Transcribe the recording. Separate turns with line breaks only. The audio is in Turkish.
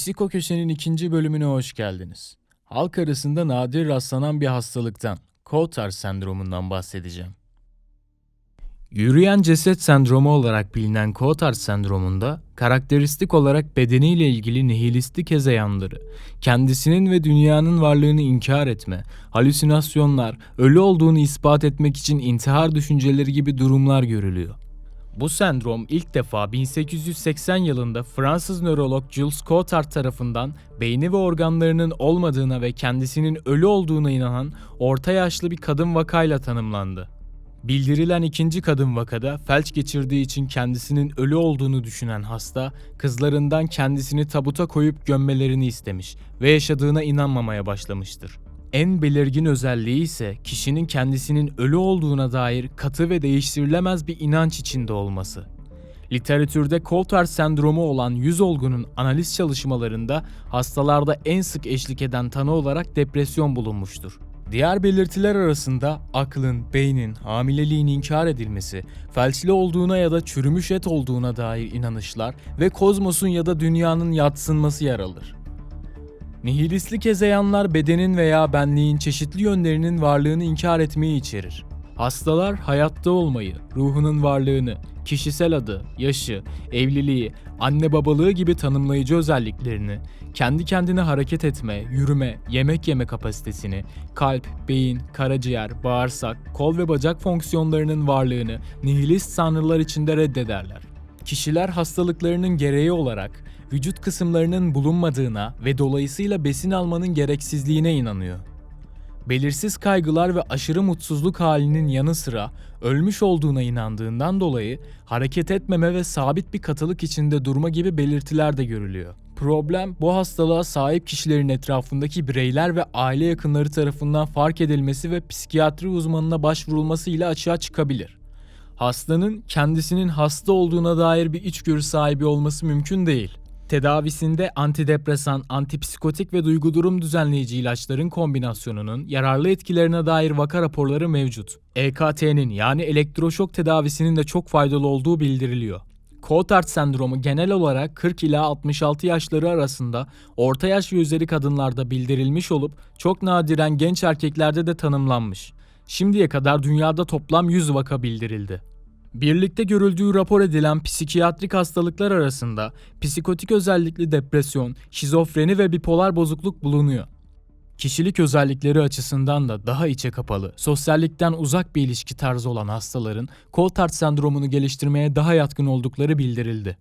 Psiko Köşe'nin ikinci bölümüne hoş geldiniz. Halk arasında nadir rastlanan bir hastalıktan, Cotard sendromundan bahsedeceğim. Yürüyen ceset sendromu olarak bilinen Cotard sendromunda karakteristik olarak bedeniyle ilgili nihilistik hezeyanları, kendisinin ve dünyanın varlığını inkar etme, halüsinasyonlar, ölü olduğunu ispat etmek için intihar düşünceleri gibi durumlar görülüyor. Bu sendrom ilk defa 1880 yılında Fransız nörolog Jules Cotard tarafından beyni ve organlarının olmadığına ve kendisinin ölü olduğuna inanan orta yaşlı bir kadın vakayla tanımlandı. Bildirilen ikinci kadın vakada felç geçirdiği için kendisinin ölü olduğunu düşünen hasta, kızlarından kendisini tabuta koyup gömmelerini istemiş ve yaşadığına inanmamaya başlamıştır. En belirgin özelliği ise kişinin kendisinin ölü olduğuna dair katı ve değiştirilemez bir inanç içinde olması. Literatürde Cotard sendromu olan yüz olgunun analiz çalışmalarında hastalarda en sık eşlik eden tanı olarak depresyon bulunmuştur. Diğer belirtiler arasında aklın, beynin, hamileliğin inkar edilmesi, felçli olduğuna ya da çürümüş et olduğuna dair inanışlar ve kozmosun ya da dünyanın yatsınması yer alır. Nihilistlik hezeyanlar bedenin veya benliğin çeşitli yönlerinin varlığını inkar etmeyi içerir. Hastalar hayatta olmayı, ruhunun varlığını, kişisel adı, yaşı, evliliği, anne babalığı gibi tanımlayıcı özelliklerini, kendi kendine hareket etme, yürüme, yemek yeme kapasitesini, kalp, beyin, karaciğer, bağırsak, kol ve bacak fonksiyonlarının varlığını nihilist sanrılar içinde reddederler. Kişiler hastalıklarının gereği olarak vücut kısımlarının bulunmadığına ve dolayısıyla besin almanın gereksizliğine inanıyor. Belirsiz kaygılar ve aşırı mutsuzluk halinin yanı sıra ölmüş olduğuna inandığından dolayı hareket etmeme ve sabit bir katılık içinde durma gibi belirtiler de görülüyor. Problem bu hastalığa sahip kişilerin etrafındaki bireyler ve aile yakınları tarafından fark edilmesi ve psikiyatri uzmanına başvurulması ile açığa çıkabilir. Hastanın kendisinin hasta olduğuna dair bir içgörü sahibi olması mümkün değil. Tedavisinde antidepresan, antipsikotik ve duygu durum düzenleyici ilaçların kombinasyonunun yararlı etkilerine dair vaka raporları mevcut. EKT'nin yani elektroşok tedavisinin de çok faydalı olduğu bildiriliyor. Cotard sendromu genel olarak 40 ila 66 yaşları arasında orta yaş ve üzeri kadınlarda bildirilmiş olup çok nadiren genç erkeklerde de tanımlanmış. Şimdiye kadar dünyada toplam 100 vaka bildirildi. Birlikte görüldüğü rapor edilen psikiyatrik hastalıklar arasında psikotik özellikli depresyon, şizofreni ve bipolar bozukluk bulunuyor. Kişilik özellikleri açısından da daha içe kapalı, sosyallikten uzak bir ilişki tarzı olan hastaların Cotard sendromunu geliştirmeye daha yatkın oldukları bildirildi.